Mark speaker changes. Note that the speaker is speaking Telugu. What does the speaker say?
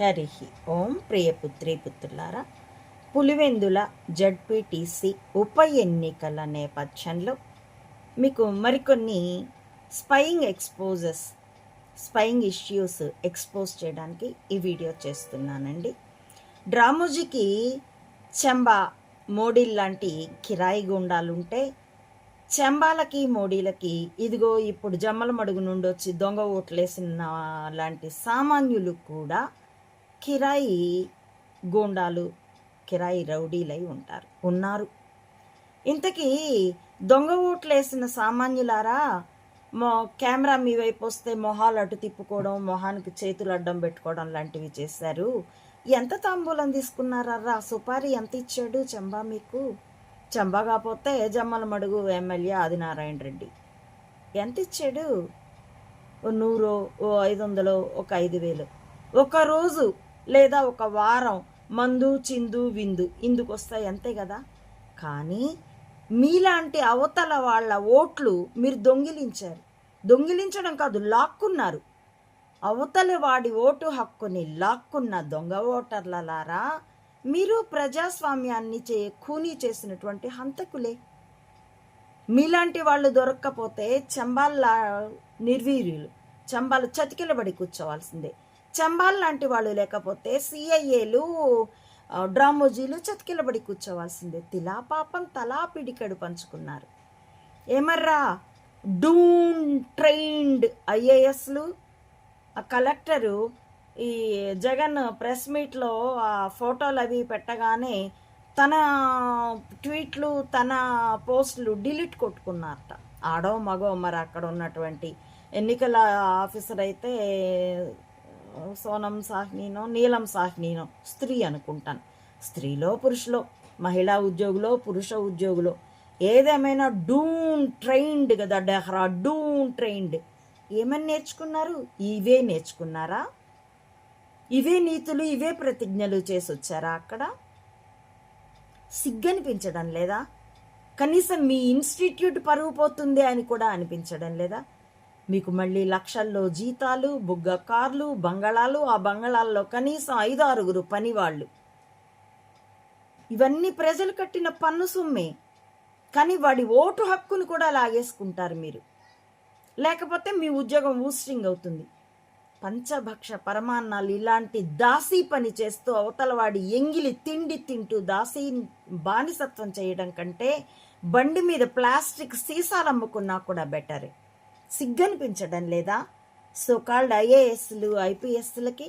Speaker 1: హరి ఓం ప్రియపుత్రి పుత్రులారా పులివెందుల జడ్పీటీసీ ఉప ఎన్నికల నేపథ్యంలో మీకు మరికొన్ని spying exposes spying issues expose చేయడానికి ఈ వీడియో చేస్తున్నానండి. డ్రామోజీకి చెంబా మోడీల్ లాంటి కిరాయి గుండాలుంటే చెంబాలకి మోడీలకి ఇదిగో ఇప్పుడు జమ్మల మడుగు నుండి వచ్చి దొంగ ఓట్లేసిన లాంటి సామాన్యులు కూడా కిరాయి గూండాలు కిరాయి రౌడీలై ఉంటారు. ఉన్నారు. ఇంతకీ దొంగ ఓట్లేసిన సామాన్యులారా మో కెమెరా మీ వైపు వస్తే మొహాలు అటు తిప్పుకోవడం మొహానికి చేతులు అడ్డం పెట్టుకోవడం లాంటివి చేశారు. ఎంత తాంబూలం తీసుకున్నారా? సుపారి ఎంత ఇచ్చాడు చంబా మీకు? చంబా కాకపోతే జమ్మల మడుగు ఎమ్మెల్యే ఆదినారాయణ రెడ్డి. ఎంత ఇచ్చాడు? ఓ నూరో ఓ ఐదు వందలో ఒక ఐదు వేలు. ఒక రోజు లేదా ఒక వారం మందు చిందు విందు ఇందుకు వస్తాయి అంతే కదా? కానీ మీలాంటి అవతల వాళ్ళ ఓట్లు మీరు దొంగిలించారు. దొంగిలించడం కాదు లాక్కున్నారు. అవతలి వాడి ఓటు హక్కుని లాక్కున్న దొంగ ఓటర్లలారా మీరు ప్రజాస్వామ్యాన్ని చే ఖూనీ చేసినటువంటి హంతకులే. మీలాంటి వాళ్ళు దొరక్కపోతే చంబాల నిర్వీర్యులు చంబాలు చతికిలబడి కూర్చోవాల్సిందే. చంబాల్ లాంటి వాళ్ళు లేకపోతే సిఐఏలు డ్రామోజీలు చతికిలబడి కూర్చోవాల్సిందే. తిలా పాపం తలా పిడికడు పంచుకున్నారు. ఏమర్రా? డూన్ ట్రైన్డ్ ఐఏఎస్లు. ఆ కలెక్టరు ఈ జగన్ ప్రెస్ మీట్లో ఆ ఫోటోలు అవి పెట్టగానే తన ట్వీట్లు తన పోస్టులు డిలీట్ కొట్టుకున్నారట. ఆడో మగో మరి అక్కడ ఉన్నటువంటి ఎన్నికల ఆఫీసర్ అయితే సోనం సాహ్నీనో నీలం సాహ్నీనో స్త్రీ అనుకుంటాను. స్త్రీలో పురుషులో మహిళా ఉద్యోగులో పురుష ఉద్యోగులో. ఏదేమైనా డూన్ ట్రైన్డ్ కదా డెహ్రా డూన్ ట్రైన్డ్. ఏమని నేర్చుకున్నారు? ఇవే నేర్చుకున్నారా? ఇవే నీతులు ఇవే ప్రతిజ్ఞలు చేసి వచ్చారా అక్కడ? సిగ్గనిపించడం లేదా? కనీసం మీ ఇన్స్టిట్యూట్ పరుగు పోతుంది అని కూడా అనిపించడం లేదా? మీకు మళ్ళీ లక్షల్లో జీతాలు బుగ్గ కార్లు బంగళాలు ఆ బంగళాల్లో కనీసం ఐదు ఆరుగురు పనివాళ్ళు. ఇవన్నీ ప్రజలు కట్టిన పన్ను సొమ్మే. కానీ వాడి ఓటు హక్కును కూడా లాగేసుకుంటారు మీరు. లేకపోతే మీ ఉద్యోగం ఊస్ట్రింగ్ అవుతుంది. పంచభక్ష పరమాన్నాలు ఇలాంటి దాసీ పని చేస్తూ అవతలవాడి ఎంగిలి తిండి తింటూ దాసీ బానిసత్వం చేయడం కంటే బండి మీద ప్లాస్టిక్ సీసాలు అమ్ముకున్నా కూడా బెటరే. సిగ్గనిపించడం లేదా? సో కాల్డ్ ఐఏఎస్లు ఐపీఎస్లకి